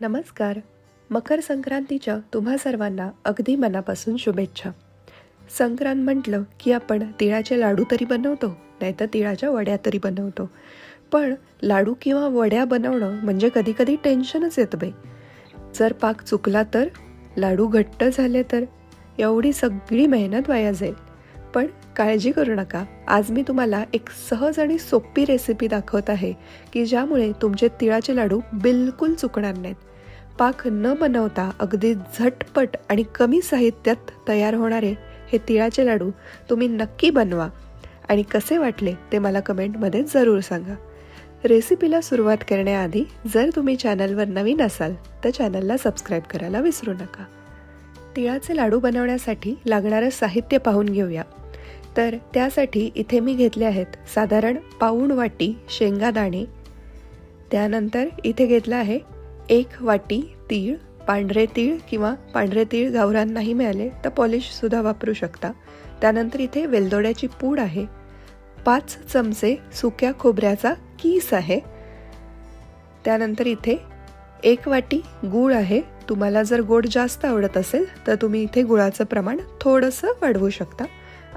नमस्कार. मकर संक्रांतीच्या तुम्हा सर्वांना अगदी मनापासून शुभेच्छा. संक्रांत म्हटलं की आपण तिळाचे लाडू तरी बनवतो नाहीतर तिळाच्या वड्या तरी बनवतो. पण लाडू किंवा वड्या बनवणं म्हणजे कधीकधी टेन्शनच येतं बाई. जर पाक चुकला तर लाडू घट्ट झाले तर एवढी सगळी मेहनत वाया जाईल. पण काळजी करू नका. आज मी तुम्हाला एक सहज आणि सोपी रेसिपी दाखवत आहे की ज्यामुळे तुमचे तिळाचे लाडू बिलकुल चुकणार नाहीत. पाक न बनवता अगदी झटपट आणि कमी साहित्यात तयार होणारे हे तिळाचे लाडू तुम्ही नक्की बनवा. आणि कसे वाटले ते मला कमेंटमध्ये जरूर सांगा. रेसिपीला सुरुवात करण्याआधी जर तुम्ही चॅनलवर नवीन असाल तर चॅनलला सबस्क्राईब करायला विसरू नका. तिळाचे लाडू बनवण्यासाठी लागणारं साहित्य पाहून घेऊया. तर त्यासाठी इथे मी घेतले आहेत साधारण पाऊण वाटी शेंगादाणे त्यानंतर इथे घेतलं आहे एक वाटी तीळ पांढरे तीळ किंवा पांढरे तीळ गावरान नाही मिळाले तर पॉलिशसुद्धा वापरू शकता. त्यानंतर इथे वेलदोड्याची पूड आहे. पाच चमचे सुक्या खोबऱ्याचा कीस आहे. त्यानंतर इथे एक वाटी गूळ आहे. तुम्हाला जर गोड जास्त आवडत असेल तर तुम्ही इथे गुळाचं प्रमाण थोडंसं वाढवू शकता.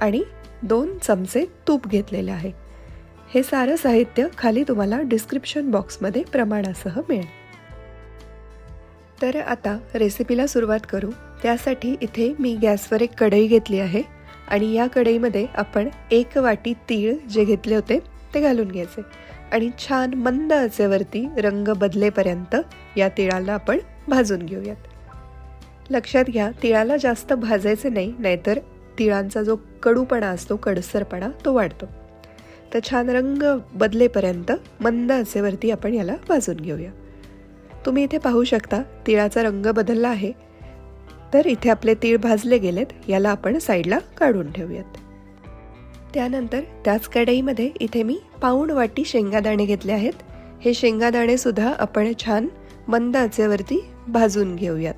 आणि दोन चमचे तूप घेतलेले आहे. हे सारं साहित्य खाली तुम्हाला डिस्क्रिप्शन बॉक्समध्ये प्रमाणासह मिळेल. तर आता रेसिपीला सुरुवात करू. त्यासाठी इथे मी गॅसवर एक कढई घेतली आहे आणि या कढईमध्ये आपण एक वाटी तीळ जे घेतले होते ते घालून घ्यायचे. आणि छान मंद आचेवरती रंग बदलेपर्यंत या तिळाला आपण भाजून घेऊयात. लक्षात घ्या तिळाला जास्त भाजायचे नाही नाहीतर तिळांचा जो कडूपणा असतो कडसरपणा तो वाढतो. तर छान रंग बदलेपर्यंत मंद आचेवरती आपण याला भाजून घेऊया. तुम्ही इथे पाहू शकता तिळाचा रंग बदलला आहे. तर इथे आपले तीळ भाजले गेलेत याला आपण साईडला काढून ठेवूयात. त्यानंतर त्याच कढईमध्ये इथे मी पाऊण वाटी शेंगादाणे घेतले आहेत. हे शेंगादाणे सुद्धा आपण छान मंद आचेवरती भाजून घेऊयात.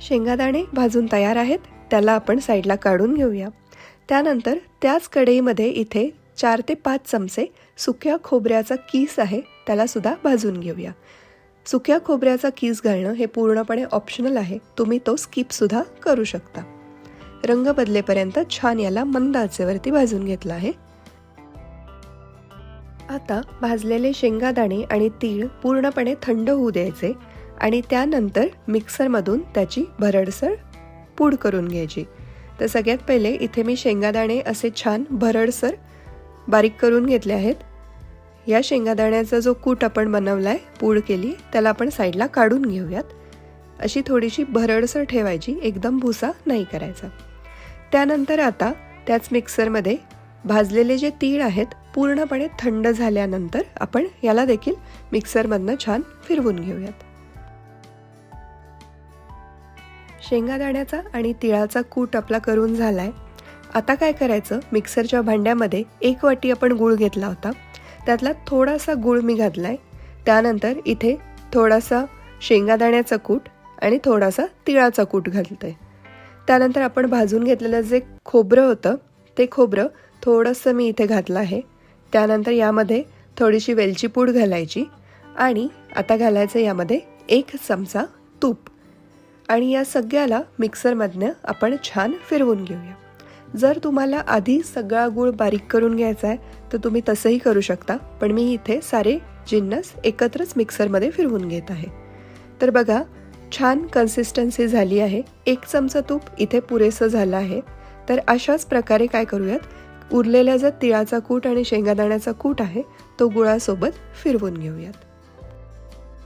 शेंगादाणे भाजून तयार आहेत. त्याला आपण साईडला काढून घेऊया. त्यानंतर त्याच कढईमध्ये इथे चार ते पाच चमचे सुक्या खोबऱ्याचा कीस आहे त्यालासुद्धा भाजून घेऊया. सुक्या खोबऱ्याचा कीस घालणं हे पूर्णपणे ऑप्शनल आहे तुम्ही तो स्किपसुद्धा करू शकता. रंग बदलेपर्यंत छान याला मंद आचेवरती भाजून घेतला आहे. आता भाजलेले शेंगादाणे आणि तीळ पूर्णपणे थंड होऊ द्यायचे आणि त्यानंतर मिक्सरमधून त्याची भरडसर पूड करून घ्यायची. तर सगळ्यात पहिले इथे मी शेंगादाणे असे छान भरडसर बारीक करून घेतले आहेत. या शेंगादाण्याचा जो कूट आपण बनवला आहे पूड केली त्याला आपण साईडला काढून घेऊयात. अशी थोडीशी भरडसर ठेवायची एकदम भुसा नाही करायचा. त्यानंतर आता त्याच मिक्सरमध्ये भाजलेले जे तीळ आहेत पूर्णपणे थंड झाल्यानंतर आपण याला देखील मिक्सरमधनं छान फिरवून घेऊयात. शेंगादाण्याचा आणि तिळाचा कूट आपला करून झालाय. आता काय करायचं? मिक्सरच्या भांड्यामध्ये एक वाटी आपण गूळ घेतला होता. त्यातला थोडासा गूळ मी घातलाय. त्यानंतर इथे थोडासा शेंगादाण्याचा कूट आणि थोडासा तिळाचा कूट घालते त्यानंतर आपण भाजून घेतलेलं जे खोबरं होतं ते खोबरं थोडंसं मी इथे घातलं आहे. त्यानंतर यामध्ये थोडीशी वेलची पूड घालायची आणि आता घालायचं यामध्ये एक चमचा तूप. आणि या सगळ्याला मिक्सरमधनं आपण छान फिरवून घेऊया. जर तुम्हाला आधी सगळा गूळ बारीक करून घ्यायचा आहे तर तुम्ही तसंही करू शकता पण मी इथे सारे जिन्नस एकत्रच मिक्सरमध्ये फिरवून घेत आहे. तर बघा छान कन्सिस्टन्सी झाली आहे. एक चमचा तूप इथे पुरेसं झालं आहे. तर अशाच प्रकारे काय करूयात? उरलेला जो तिळाचा कूट आणि शेंगादाण्याचा कूट आहे तो गुळासोबत फिरवून घेऊयात.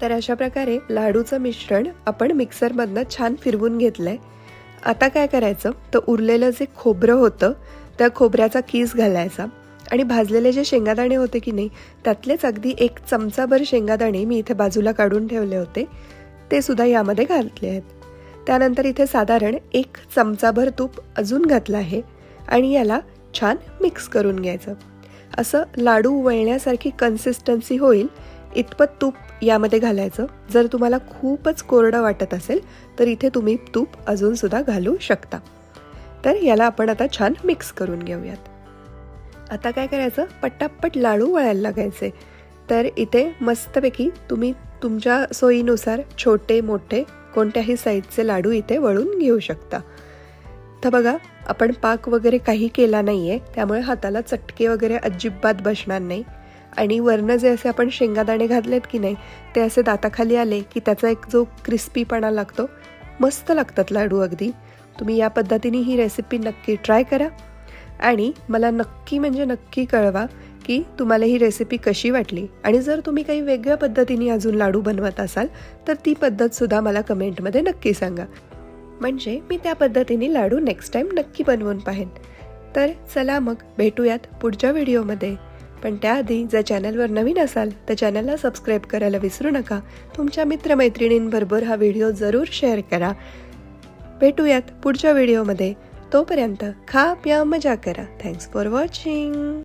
तर अशा प्रकारे लाडूचं मिश्रण आपण मिक्सरमधनं छान फिरवून घेतलंय. आता काय करायचं? तर उरलेलं जे खोबरं होतं त्या खोबऱ्याचा कीस घालायचा. आणि भाजलेले जे शेंगादाणे होते की नाही त्यातलेच अगदी एक चमचाभर शेंगादाणे मी इथे बाजूला काढून ठेवले होते. ते सुद्धा यामध्ये घातले आहेत. त्यानंतर इथे साधारण एक चमचाभर तूप अजून घातलं आहे आणि याला छान मिक्स करून घ्यायचं. असं लाडू वळण्यासारखी कन्सिस्टन्सी होईल. इतपत तूप यामध्ये घालायचं. जर तुम्हाला खूपच कोरडं वाटत असेल तर इथे तुम्ही तूप अजूनसुद्धा घालू शकता. तर याला आपण आता छान मिक्स करून घेऊयात. आता काय करायचं? पटापट लाडू वळायला लागायचे. तर इथे मस्तपैकी तुम्ही तुमच्या सोयीनुसार छोटे मोठे कोणत्याही साईजचे लाडू इथे वळून घेऊ शकता. तर बघा आपण पाक वगैरे काही केला नाही आहे त्यामुळे हाताला चटके वगैरे अजिबात बसणार नाही. आणि वरनं जे असे आपण शेंगादाणे घातलेत की नाही ते असे दाताखाली आले की त्याचा एक जो क्रिस्पीपणा लागतो मस्त लागतात लाडू अगदी. तुम्ही या पद्धतीने ही रेसिपी नक्की ट्राय करा. आणि मला नक्की म्हणजे नक्की कळवा की तुम्हाला ही रेसिपी कशी वाटली. आणि जर तुम्ही काही वेगळ्या पद्धतीने अजून लाडू बनवत असाल तर ती पद्धतसुद्धा मला कमेंटमध्ये नक्की सांगा. म्हणजे मी त्या पद्धतीने लाडू नेक्स्ट टाईम नक्की बनवून पाहेन. तर चला मग भेटूयात पुढच्या व्हिडिओमध्ये पण त्याआधी जर चॅनलवर नवीन असाल तर चॅनलला सबस्क्राईब करायला विसरू नका. तुमच्या मित्रमैत्रिणींबरोबर हा व्हिडिओ जरूर शेअर करा. भेटूयात पुढच्या व्हिडिओमध्ये. तोपर्यंत खा प्या मजा करा. Thanks for watching